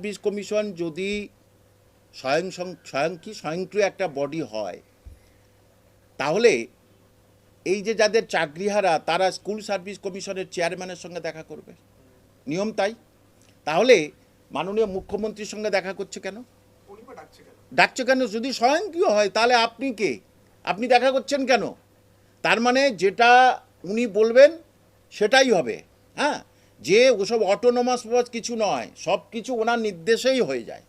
Service commission যদি স্বয়ং স্বয়ং কি স্বয়ংক্রিয় একটা বডি হয় তাহলে এই যে যাদের চাকরিহারা তারা স্কুল সার্ভিস কমিশনের চেয়ারম্যানের সঙ্গে দেখা করবে। নিয়ম তাই। তাহলে মাননীয় মুখ্যমন্ত্রীর সঙ্গে দেখা করছে কেন? ডাকছে কেন? যদি স্বয়ংক্রিয় হয় তাহলে আপনি কে? আপনি দেখা করছেন কেন? তার মানে যেটা উনি বলবেন সেটাই হবে। হ্যাঁ? যে ওসব অটোনোমাস কিছু নয়, সব কিছু ওনার নির্দেশেই হয়ে যায়।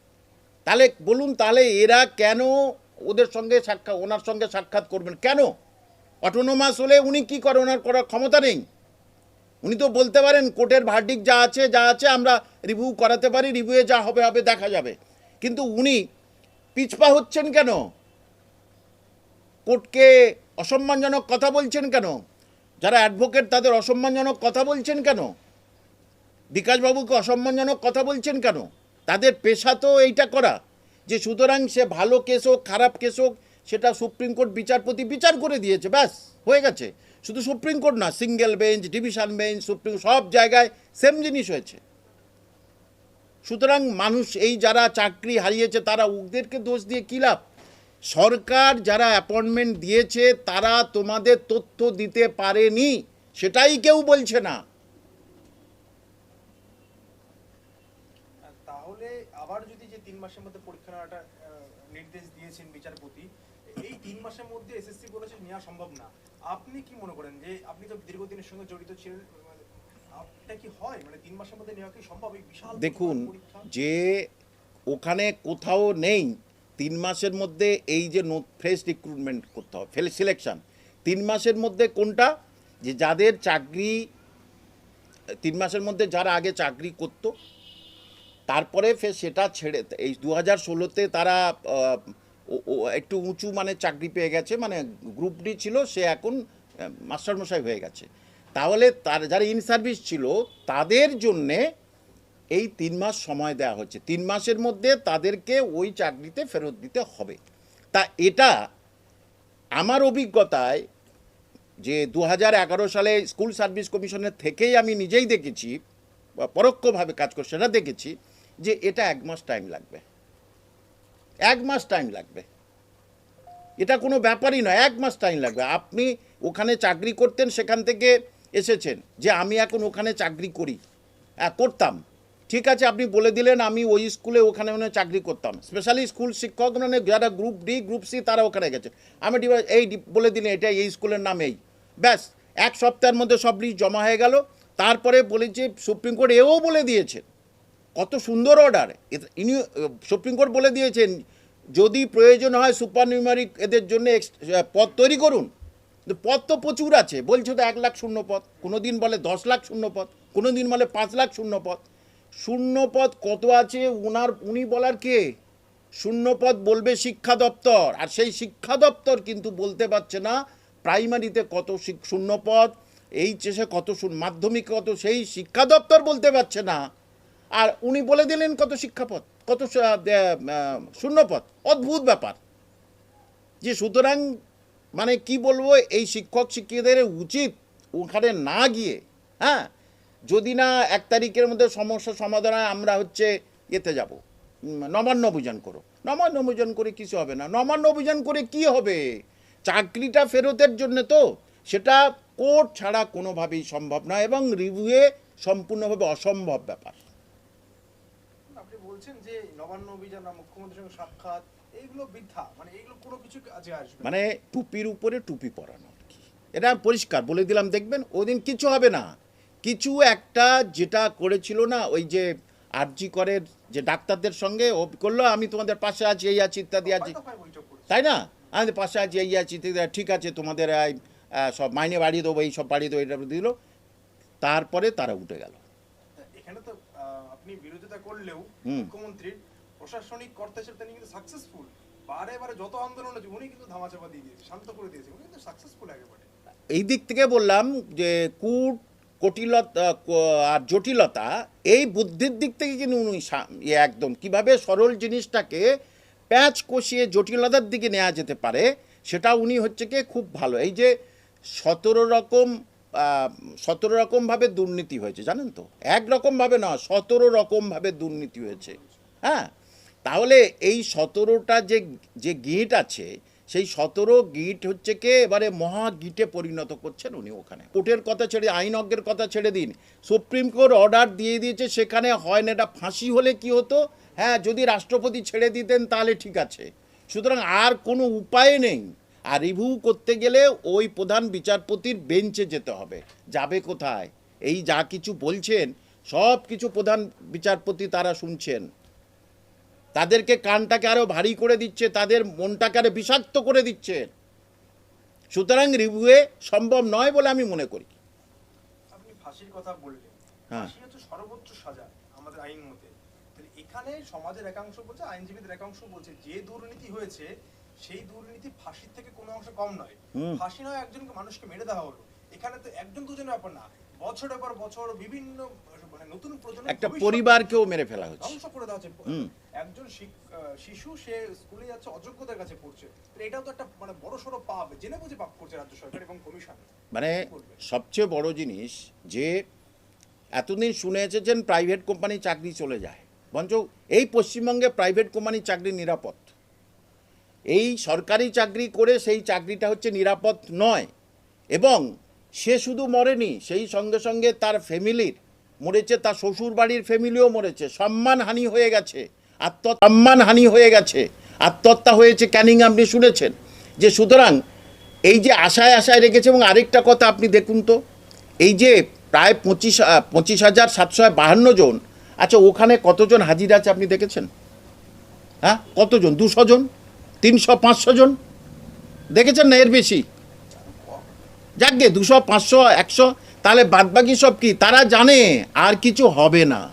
তাহলে বলুন, তাহলে এরা কেন ওদের সঙ্গে সাক্ষাৎ, ওনার সঙ্গে সাক্ষাৎ করবেন? কেন? অটোনোমাস হলে উনি কি করে, ওনার করার ক্ষমতা নেই? উনি তো বলতে পারেন, কোর্টের ভার্ডিক যা আছে যা আছে, আমরা রিভিউ করাতে পারি রিভিউয়ে যা হবে হবে, দেখা যাবে। কিন্তু উনি পিছপা হচ্ছেন কেন? কোর্টকে অসম্মানজনক কথা বলছেন কেন? যারা অ্যাডভোকেট তাদের অসম্মানজনক কথা বলছেন কেন? বিকাশবাবুকে অসম্মানজনক কথা বলছেন কেন? তাদের পেশা তো এইটা করা, যে সুতরাং সে ভালো কেস হোক, খারাপ কেস হোক, সেটা সুপ্রিম কোর্ট বিচারপতি বিচার করে দিয়েছে, ব্যাস, হয়ে গেছে। শুধু সুপ্রিম কোর্ট না, single bench, division bench, supreme, সব জায়গায় সেম জিনিস হয়েছে। সুতরাং মানুষ এই যারা চাকরি হারিয়েছে, তারা ওদেরকে দোষ দিয়ে কী লাভ? সরকার যারা অ্যাপয়েন্টমেন্ট দিয়েছে, তারা তোমাদের তথ্য দিতে পারেনি, সেটাই কেউ বলছে না আর তাহলে আবার যদি যে তিন মাসের মধ্যে পরীক্ষা নেওয়াটা নির্দেশ দিয়েছেন বিচারপতি। এই তিন মাসের মধ্যে এসএসসি বলেছে নেওয়া সম্ভব না। আপনি কি মনে করেন যে আপনি তো দীর্ঘদিনের সঙ্গে জড়িত ছিলেন মানে, মানে দেখুন যে ওখানে কোথাও নেই তিন মাসের মধ্যে এই যে ফ্রেশ রিক্রুটমেন্ট করতে হবে ফেল সিলেকশন তিন মাসের মধ্যে কোনটা? যে যাদের চাকরি তিন মাসের মধ্যে যারা আগে চাকরি করতো তারপরে ফের সেটা ছেড়ে এই দু হাজার ষোলোতে তারা একটু উঁচু মানে চাকরি পেয়ে গেছে মানে গ্রুপ ডি ছিল, সে এখন মাস্টারমশাই হয়ে গেছে। তাহলে তার যারা ইন সার্ভিস ছিল, তাদের জন্যে এই তিন মাস সময় দেওয়া হচ্ছে। তিন মাসের মধ্যে তাদেরকে ওই চাকরিতে ফেরত দিতে হবে। তা এটা আমার অভিজ্ঞতায় যে দু সালে স্কুল সার্ভিস কমিশনের থেকেই আমি নিজেই দেখেছি পরোক্ষভাবে কাজ করছে, সেটা দেখেছি যে এটা এক মাস টাইম লাগবে। এক মাস টাইম লাগবে। এটা কোনো ব্যাপারই নয়, এক মাস টাইম লাগবে। আপনি ওখানে চাকরি করতেন, সেখান থেকে এসেছেন যে আমি এখন ওখানে চাকরি করি। হ্যাঁ করতাম। ঠিক আছে, আপনি বলে দিলেন আমি ওই স্কুলে ওখানে ওখানে চাকরি করতাম। স্পেশালি স্কুল শিক্ষক মানে যারা গ্রুপ ডি গ্রুপ সি তারা ওখানে গেছে। আমি এই বলে দিলেন, এটা এই স্কুলের নাম এই। ব্যাস, এক সপ্তাহের মধ্যে সব লিস্ট জমা হয়ে গেল। তারপরে বলেছে সুপ্রিম কোর্ট এও বলে দিয়েছেন কত সুন্দর অর্ডার ইনি সুপ্রিম কোর্ট বলে দিয়েছেন, যদি প্রয়োজন হয় সুপার নিউমারিক এদের জন্য পদ তৈরি করুন। কিন্তু পদ তো প্রচুর আছে। বলছো তো এক লাখ শূন্য পদ। কোনো দিন বলে দশ লাখ শূন্য পদ। কোনো দিন বলে পাঁচ লাখ শূন্য পদ। শূন্য পদ কত আছে? ওনার উনি বলার কে? শূন্য পদ বলবে শিক্ষা দপ্তর। আর সেই শিক্ষা দপ্তর কিন্তু বলতে পারছে না প্রাইমারিতে কত শূন্য পদ, এইচএসে কত মাধ্যমিক কত, সেই শিক্ষা দপ্তর বলতে পারছে না। আর উনি বলে দিলেন কত শিক্ষাপদ কত শ- দে- আহ, শূন্যপদ অদ্ভুত ব্যাপার। যে সুতরাং মানে কি বলব এই শিক্ষক শিক্ষিকাদের উচিত ওখানে না গিয়ে হ্যাঁ যদি না এক তারিখের মধ্যে সমস্যা সমাধান আমরা হচ্ছে এতে যাব। নবান্ন অভিযান করো। নবান্ন অভিযান করে কিছু হবে না। নবান্ন অভিযান করে কি হবে? চাকরিটা ফেরতের জন্য তো সেটা কোর্ট ছাড়া কোনোভাবেই সম্ভব নয় এবং রিভিউয়ে সম্পূর্ণভাবে অসম্ভব ব্যাপার। আপনি বলছেন যে নবান্ন অভিযান মুখ্যমন্ত্রীর সঙ্গে সাক্ষাৎ এইগুলো বৃদ্ধা মানে এইগুলো কোনো কিছু কাজে আসবে মানে টুপির উপরে টুপি পরানো আর কি। এটা পরিষ্কার বলে দিলাম দেখবেন ওদিন কিছু হবে না। কিছু একটা যেটা করেছিল না ওই যে আরজি করের যে ডাক্তারদের সঙ্গে ও করল আমি তোমাদের পাশে আছি এই আছি ইত্যাদি আছি। তাই না? আমাদের পাশে আছি এই আছি ঠিক আছে তোমাদের সব মাইনে বাড়িয়ে দেবো এই সব বাড়িয়ে দেবো এটা দিল। তারপরে তারা উঠে গেল। আপনি বিরোধিতা করলেও। মুখ্যমন্ত্রীর প্রশাসনিক কর্তা হিসেবে তিনি কিন্তু সাকসেসফুল বারে বারে যত আন্দোলন হচ্ছে উনি কিন্তু ধামাচাপা দিয়ে দিয়েছে শান্ত করে দিয়েছে। উনি কিন্তু সাকসেসফুল একেবারে। এই দিক থেকে বললাম যে কূট কটিলতা আর জটিলতা এই বুদ্ধির দিক থেকে কিন্তু উনি ইয়ে একদম। কীভাবে সরল জিনিসটাকে প্যাচ কষিয়ে জটিলতার দিকে নেওয়া যেতে পারে সেটা উনি হচ্ছে কি খুব ভালো। এই যে সতেরো রকম সতেরো রকমভাবে দুর্নীতি হয়েছে, জানেন তো? এক রকমভাবে না সতেরো রকমভাবে দুর্নীতি হয়েছে। হ্যাঁ? তাহলে এই সতেরোটা যে যে গিট আছে, সেই সতেরো গিট হচ্ছে কে? এবারে মহা গিটে পরিণত করছেন উনি ওখানে। কোর্টের কথা ছেড়ে আইনজ্ঞের কথা ছেড়ে দিন। সুপ্রিম কোর্ট অর্ডার দিয়ে দিয়েছে, সেখানে হয় না, এটা ফাঁসি হলে কি হতো? হ্যাঁ যদি রাষ্ট্রপতি ছেড়ে দিতেন তাহলে ঠিক আছে। সুতরাং আর কোনো উপায় নেই। আর রিভিউ করতে গেলে ওই প্রধান বিচারপতির বেঞ্চে যেতে হবে। যাবে কোথায়? এই যা কিছু বলছেন সব কিছু প্রধান বিচারপতি তারা শুনছেন। তাদেরকে কানটাকে আরও ভারী করে দিচ্ছে তাদের মনটাকে আরও বিষাক্ত করে দিচ্ছে। সুতরাং রিভিউয়ে সম্ভব নয় বলে আমি মনে করি। কথা বললেন। হ্যাঁ। সর্বোচ্চ সাজা আমাদের আইন মতে। এখানে সমাজের একাংশ বলছে আইনজীবীদের একাংশ বলছে যে দুর্নীতি হয়েছে সেই দুর্নীতি ফাঁসির থেকে কোনো অংশ কম নয়। ফাঁসি নয় একজনকে মানুষকে মেরে দেওয়া হলো। এখানে তো একজন দুজন ব্যাপার না। বছরের পর বছর বিভিন্ন মানে নতুন প্রজন্ম একটা পরিবারকেও মেরে ফেলা হচ্ছে। ধ্বংস করে দেওয়া হচ্ছে। একজন শিশু সে স্কুলে যাচ্ছে অযোগ্যতার কাছে পড়ছে। এটাও তো একটা মানে বড় সড়ো পাপ। জেনে বুঝে পাপ করছে রাজ্য সরকার এবং কমিশন। মানে সবচেয়ে বড় জিনিস যে এতদিন শুনে এসেছেন প্রাইভেট কোম্পানি চাকরি চলে যায়। বঞ্চ এই পশ্চিমবঙ্গে প্রাইভেট কোম্পানি চাকরি নিরাপদ। এই সরকারি চাকরি করে সেই চাকরিটা হচ্ছে নিরাপদ নয়। এবং সে শুধু মরেনি, সেই সঙ্গে সঙ্গে তার ফ্যামিলির মরেছে, তার শ্বশুর বাড়ির ফ্যামিলিও মরেছে। সম্মানহানি হয়ে গেছে আত্ম সম্মানহানি হয়ে গেছে, আত্মহত্যা হয়েছে ক্যানিং, আপনি শুনেছেন? যে সুতরাং এই যে আশায় আশায় রেখেছে, এবং আরেকটা কথা আপনি দেখুন তো, এই যে প্রায় পঁচিশ পঁচিশ হাজার সাতশো বাহান্ন জন আচ্ছা ওখানে কতজন হাজির আছে আপনি দেখেছেন? হ্যাঁ কতজন? দুশো জন? তিনশো পাঁচশো জন। দেখেছেন না এর বেশি? যাকগে দুশো, পাঁচশো, একশো, তাহলে বাদবাকি সব কি? তারা জানে, আর কিছু হবে না।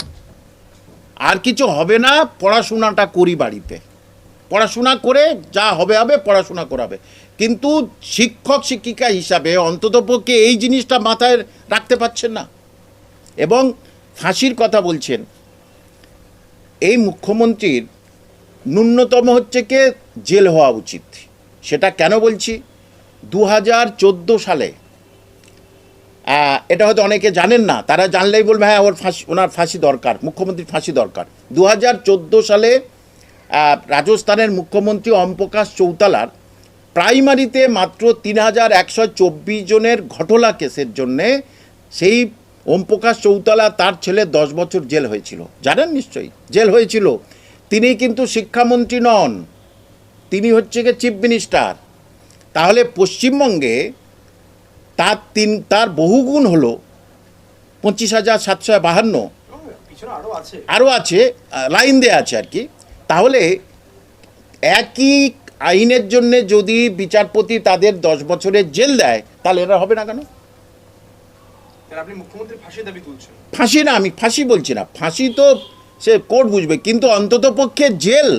আর কিছু হবে না, পড়াশোনাটা করি বাড়িতে। পড়াশোনা করে যা হবে হবে, পড়াশোনা করাবে। কিন্তু শিক্ষক, শিক্ষিকা হিসাবে অন্ততপক্ষে এই জিনিসটা মাথায় রাখতে পারছেন না। এবং ফাঁসির কথা বলছেন। এই মুখ্যমন্ত্রীর ন্যূনতম হচ্ছে কে? জেল হওয়া উচিত। সেটা কেন বলছি? দু হাজার চোদ্দ সালে এটা হয়তো অনেকে জানেন না, তারা জানলেই বলবে হ্যাঁ ওর ফাঁসি, ওনার ফাঁসি দরকার, মুখ্যমন্ত্রীর ফাঁসি দরকার। দু হাজার চোদ্দ সালে রাজস্থানের মুখ্যমন্ত্রী ওমপ্রকাশ চৌতালার প্রাইমারিতে মাত্র তিন হাজার একশো চব্বিশ জনের ঘটলা কেসের জন্যে সেই ওমপ্রকাশ চৌতালা তার ছেলে দশ বছর জেল হয়েছিল। জানেন নিশ্চয়ই? জেল হয়েছিল। তিনি কিন্তু শিক্ষামন্ত্রী নন। তিনি হচ্ছে গিয়ে চিফ মিনিস্টার তাহলে পশ্চিমবঙ্গে তার তিন তার বহুগুণ হলো পঁচিশ হাজার সাতশো বাহান্ন। আরও আছে লাইন দেয়া আছে আর কি। তাহলে একই আইনের জন্য যদি বিচারপতি তাদের দশ বছরের জেল দেয় তাহলে এরা হবে না কেন? আপনি মুখ্যমন্ত্রী ফাঁসি দাবি তুলছেন। ফাঁসি না আমি ফাঁসি বলছি না। ফাঁসি তো সে কোর্ট বুঝবে, কিন্তু অন্তত পক্ষে জেল।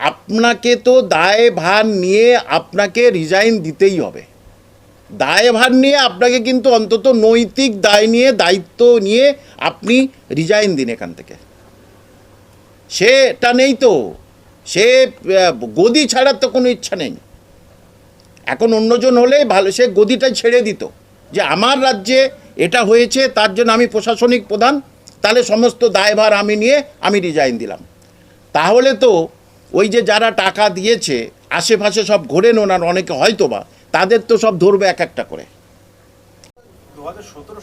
আপনাকে তো দায় ভার নিয়ে আপনাকে রিজাইন দিতেই হবে। দায় ভার নিয়ে আপনাকে কিন্তু অন্তত নৈতিক দায় নিয়ে, দায়িত্ব নিয়ে আপনি রিজাইন দিন এখান থেকে। সেটা নেই তো। সে গদি ছাড়ার তো কোনো ইচ্ছা নেই। এখন অন্যজন হলে ভালো, সে গদিটা ছেড়ে দিত। যে আমার রাজ্যে এটা হয়েছে, তার জন্য আমি প্রশাসনিক প্রধান তাহলে সমস্ত দায়ভার আমি নিয়ে আমি রিজাইন দিলাম। তাহলে তো ওই যে যারা টাকা দিয়েছে আশেপাশে সব ঘোরেন ওনার অনেকে হয়তো বা তাদের তো সব ধরবে এক একটা করে।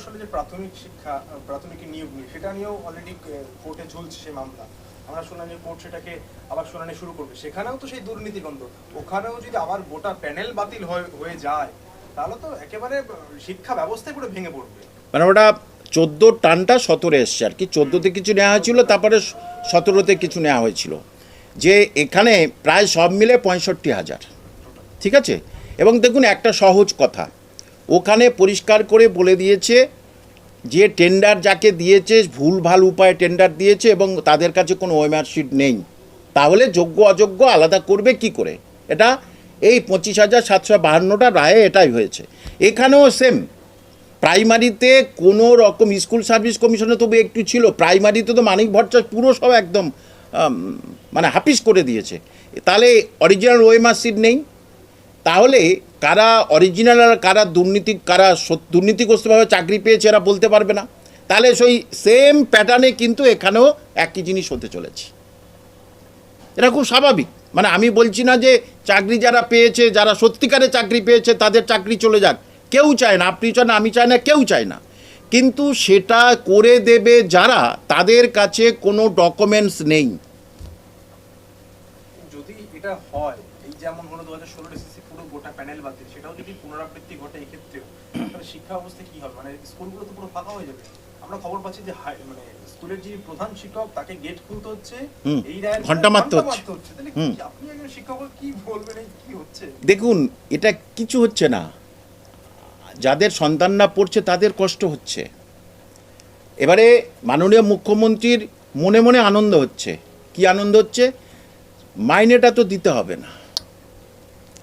সালে যে প্রাথমিক শিক্ষা প্রাথমিক নিয়োগ সেটা নিয়েও অলরেডি কোর্টে চলছে সেই মামলা। আমরা শুনানি কোর্ট সেটাকে আবার শুনানি শুরু করবে। সেখানেও তো সেই দুর্নীতি গন্ধ ওখানেও যদি আবার গোটা প্যানেল বাতিল হয়ে- হয়ে যায় তাহলে তো একেবারে শিক্ষা ব্যবস্থায় পুরো ভেঙে পড়বে। মানে ওটা চোদ্দোর টানটা সতেরো এসছে আর কি। চোদ্দোতে কিছু নেওয়া হয়েছিল, তারপরে সতেরোতে কিছু নেওয়া হয়েছিল। যে এখানে প্রায় সব মিলে পঁয়ষট্টি হাজার। ঠিক আছে? এবং দেখুন একটা সহজ কথা। ওখানে পরিষ্কার করে বলে দিয়েছে যে টেন্ডার যাকে দিয়েছে ভুল ভালো উপায়ে টেন্ডার দিয়েছে এবং তাদের কাছে কোনো ওয়েমার্কশিট নেই। তাহলে যোগ্য, অযোগ্য আলাদা করবে কি করে? এটা এই পঁচিশ হাজার সাতশো বাহান্নটা রায়ে এটাই হয়েছে। এখানেও সেম প্রাইমারিতে কোনো রকম স্কুল সার্ভিস কমিশনে তবু একটু ছিল। প্রাইমারিতে তো মানিক ভট্টাচার্য পুরো সব একদম মানে হাফিস করে দিয়েছে। তাহলে অরিজিনাল ওয়েমার্কশিট নেই। তাহলে কারা অরিজিনাল আর কারা দুর্নীতি, কারা দুর্নীতিগ্রস্তভাবে চাকরি পেয়েছে এরা বলতে পারবে না। তাহলে সেই সেম প্যাটার্নে কিন্তু এখানেও একই জিনিস হতে চলেছে। এটা খুব স্বাভাবিক। মানে আমি বলছি না যে চাকরি যারা পেয়েছে, যারা সত্যিকারে চাকরি পেয়েছে, তাদের চাকরি চলে যাক। কেউ চায় না আপনি চান আমি চাই না কেউ চায় না। কিন্তু সেটা করে দেবে যারা তাদের কাছে কোনো ডকুমেন্টস নেই। যদি এটা হয় এই যেমন হলো দু হাজার এসএসসি পুরো গোটা প্যানেল সেটাও যদি পুনরাবৃত্তি ঘটে এই ক্ষেত্রেও তাহলে শিক্ষা কি হবে? মানে স্কুলগুলো তো পুরো ফাঁকা হয়ে যাবে। আমরা খবর পাচ্ছি যে মানে স্কুলের প্রধান শিক্ষক তাকে গেট খুলতে হচ্ছে। এই রায়ের ঘণ্টা মারতে হচ্ছে। আপনি একজন শিক্ষক কি বলবেন কি হচ্ছে? দেখুন এটা কিছু হচ্ছে না। যাদের সন্তান না পড়ছে তাদের কষ্ট হচ্ছে। এবারে মাননীয় মুখ্যমন্ত্রীর মনে মনে আনন্দ হচ্ছে। কি আনন্দ হচ্ছে? মাইনেটা তো দিতে হবে না।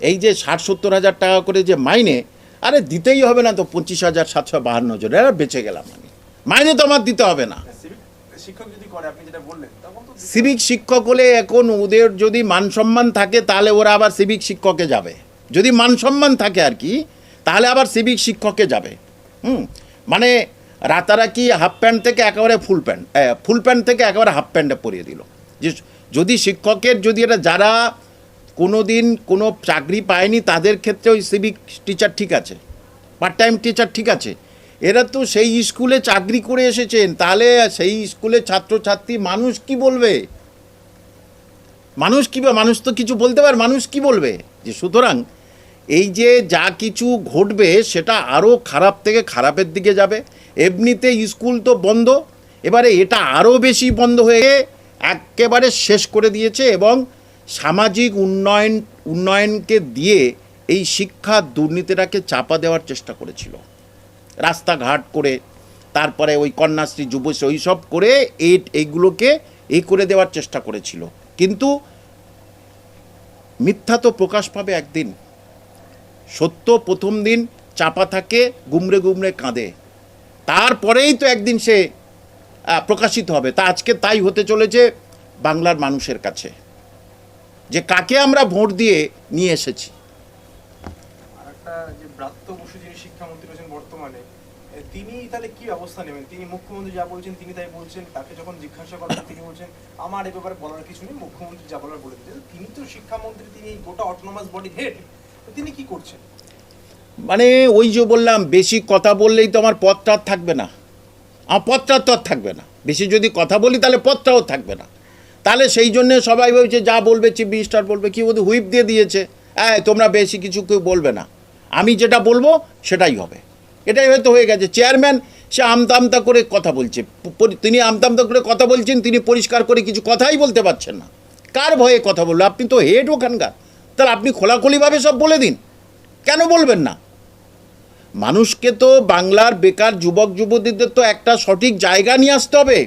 এই যে ষাট সত্তর হাজার টাকা করে যে মাইনে আরে দিতেই হবে না তো পঁচিশ হাজার সাতশো বাহান্ন জন। এরা বেঁচে গেলাম আমি। মাইনে তো আমার দিতে হবে না। সিভিক শিক্ষক হলে এখন ওদের যদি মান সম্মান থাকে তাহলে ওরা আবার সিভিক শিক্ষকে যাবে। যদি মান সম্মান থাকে আর কি তাহলে আবার সিভিক শিক্ষকে যাবে। হুম? মানে রাতারাকি হাফ প্যান্ট থেকে একেবারে ফুল প্যান্ট ফুল প্যান্ট থেকে একেবারে হাফ প্যান্টে পরিয়ে দিল। যে যদি শিক্ষকের যদি এটা যারা কোনো দিন কোনো চাকরি পায়নি, তাদের ক্ষেত্রে ওই সিভিক টিচার ঠিক আছে পার্ট টাইম টিচার ঠিক আছে। এরা তো সেই স্কুলে চাকরি করে এসেছেন, তাহলে সেই স্কুলে ছাত্রছাত্রী মানুষ কি বলবে? মানুষ কি মানুষ তো কিছু বলতে পারে, মানুষ কি বলবে? যে সুতরাং এই যে যা কিছু ঘটবে সেটা আরও খারাপ থেকে খারাপের দিকে যাবে। এমনিতে স্কুল তো বন্ধ। এবারে এটা আরও বেশি বন্ধ হয়ে একেবারে শেষ করে দিয়েছে এবং সামাজিক উন্নয়ন, উন্নয়নকে দিয়ে এই শিক্ষা দুর্নীতিটাকে চাপা দেওয়ার চেষ্টা করেছিল। রাস্তাঘাট করে, তারপরে ওই কন্যাশ্রী, যুবশ্রী ওই সব করে এই এইগুলোকে এই করে দেওয়ার চেষ্টা করেছিল। কিন্তু মিথ্যা তো প্রকাশ পাবে একদিন। সত্য প্রথম দিন চাপা থাকে, গুমড়ে গুমড়ে কাঁদে। তারপরেই তো একদিন সে প্রকাশিত হবে। তা আজকে তাই হতে চলেছে বাংলার মানুষের কাছে, যে কাকে আমরা ভোট দিয়ে নিয়ে এসেছি। তিনি তাহলে কি ব্যবস্থা নেবেন? তিনি মুখ্যমন্ত্রী যা বলছেন তিনি তাই বলছেন, তাকে যখন জিজ্ঞাসা করা তিনি বলছেন, আমার এ ব্যাপারে বলার কিছু নেই, মুখ্যমন্ত্রী যা বলার বলে দিচ্ছেন তিনি তো শিক্ষামন্ত্রী, তিনি গোটা অটোনমাস বডি হেড তিনি কি করছেন? মানে ওই যে বললাম, বেশি কথা বললেই তো আমার পথটা আর থাকবে না। আমার পথটা তো আর থাকবে না। বেশি যদি কথা বলি, তাহলে পথটাও থাকবে না। তাহলে সেই জন্যে সবাই বলছে, যা বলবে চিফ মিনিস্টার বলবে, কি বলতে হুইপ দিয়ে দিয়েছে। হ্যাঁ তোমরা বেশি কিছু কেউ বলবে না। আমি যেটা বলব, সেটাই হবে। এটাই হয়তো হয়ে গেছে। চেয়ারম্যান, সে আমতা আমতা করে কথা বলছে। তিনি আমতা আমতা করে কথা বলছেন, তিনি পরিষ্কার করে কিছু কথাই বলতে পারছেন না। কার ভয়ে কথা বলল? আপনি তো হেড ওখানকার। তাহলে আপনি খোলাখুলিভাবে সব বলে দিন। কেন বলবেন না? মানুষকে তো বাংলার বেকার যুবক যুবতীদের তো একটা সঠিক জায়গা নিয়ে আসতে হবে।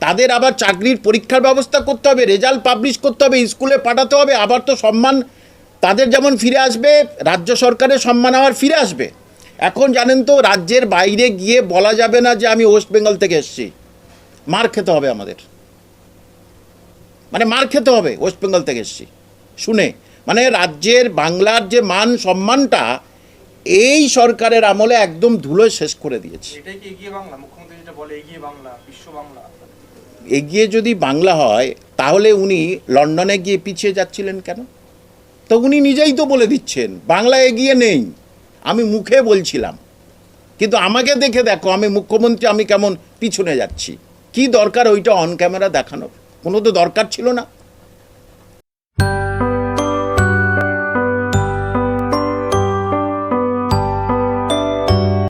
তাদের আবার চাকরির পরীক্ষার ব্যবস্থা করতে হবে, রেজাল্ট পাবলিশ করতে হবে, স্কুলে পাঠাতে হবে, আবার তো সম্মান তাদের যেমন ফিরে আসবে, রাজ্য সরকারের সম্মান আবার ফিরে আসবে। এখন জানেন তো, রাজ্যের বাইরে গিয়ে বলা যাবে না যে আমি ওয়েস্ট বেঙ্গল থেকে এসেছি। মার খেতে হবে আমাদের। মানে মার খেতে হবে, ওয়েস্ট বেঙ্গল থেকে এসেছি। শুনে মানে রাজ্যের বাংলার যে মান সম্মানটা এই সরকারের আমলে একদম ধুলোয় শেষ করে দিয়েছে। এগিয়ে যদি বাংলা হয় তাহলে উনি লন্ডনে গিয়ে পিছিয়ে যাচ্ছিলেন কেন? তো উনি নিজেই তো বলে দিচ্ছেন বাংলা এগিয়ে নেই। আমি মুখে বলছিলাম। কিন্তু আমাকে দেখে দেখো আমি মুখ্যমন্ত্রী আমি কেমন পিছনে যাচ্ছি। কি দরকার ওইটা অন ক্যামেরা দেখানোর? কোনো তো দরকার ছিল না।